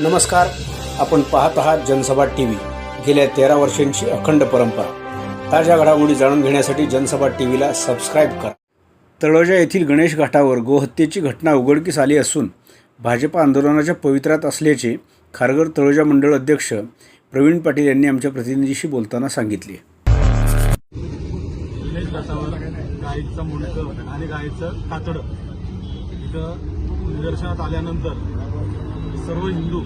नमस्कार. आपण पाहत आहात जनसभा टी व्ही गेल्या तेरा वर्षांची अखंड परंपरा. ताज्या घडामोडी जाणून घेण्यासाठी जनसभा टी व्हीला सबस्क्राईब करा. तळोजा येथील गणेश घाटावर गोहत्येची घटना उघडकीस आली असून भाजपा आंदोलनाच्या पवित्रात असल्याचे खारघर तळोजा मंडळ अध्यक्ष प्रवीण पाटील यांनी आमच्या प्रतिनिधीशी बोलताना सांगितले. गाईचं मुंडकं आणि गाईचं कातडं. इथं निदर्शनात आल्यानंतर सर्व हिंदू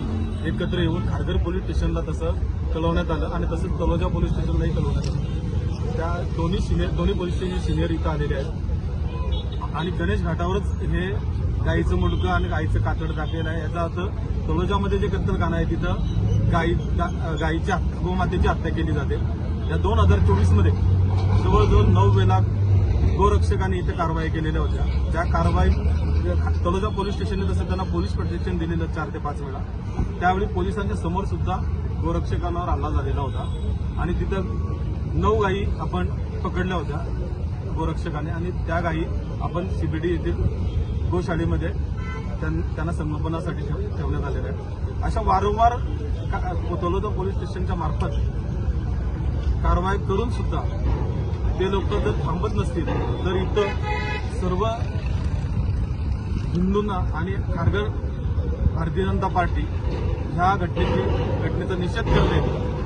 एकत्र येऊन खारघर पोलीस स्टेशनला तसं कळवण्यात आलं आणि तसंच तलोजा पोलीस स्टेशनलाही कळवण्यात आलं. त्या दोन्ही सिनियर दोन्ही पोलीस स्टेशन सिनियर इथं आलेले आहेत. आणि गणेश घाटावरच हे गाईचं मुडकं आणि गाईचं कातड टाकलेलं आहे. याचा अर्थ तलोजामध्ये जे कत्तलखाना आहे तिथं गाई गा- गाईची गोमातेची हत्या केली जाते. या दोन हजार चोवीसमध्ये जवळजवळ नऊ वेळा गोरक्षकांनी इथं कारवाई केलेल्या होत्या. त्या कारवाई म्हणजे तलोजा पोलीस स्टेशनने तसं त्यांना पोलीस प्रोटेक्शन दिलेलं चार ते पाच वेळा त्यावेळी पोलिसांच्या समोर सुद्धा गोरक्षकांवर हल्ला झालेला होता. आणि तिथं नऊ गायी आपण पकडल्या होत्या गोरक्षकाने आणि त्या गायी आपण सीबीडी येथील गोशाळेमध्ये त्यां- त्यांना संगोपनासाठी ठेवण्यात आलेल्या आहेत. अशा वारंवार का- तलोजा पोलीस स्टेशनच्या मार्फत कारवाई करून सुद्धा ते लोक जर थांबत नसतील तर इथं सर्व हिंदूंना आणि खारघर भारतीय जनता पार्टी ह्या घटनेची घटनेचा निषेध करते.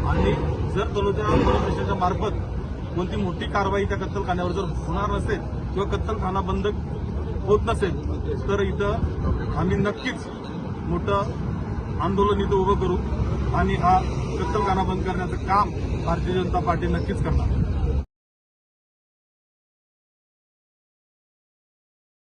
आणि जर तलोजा पोलीस स्टेशनच्या मार्फत कोणती मोठी कारवाई त्या कत्तलखान्यावर जर होणार नसेल किंवा कत्तलखाना बंद होत नसेल तर इथं आम्ही नक्कीच मोठं आंदोलन इथं उभं करू आणि हा कत्तलखाना बंद करण्याचं काम भारतीय जनता पार्टी नक्कीच करणार.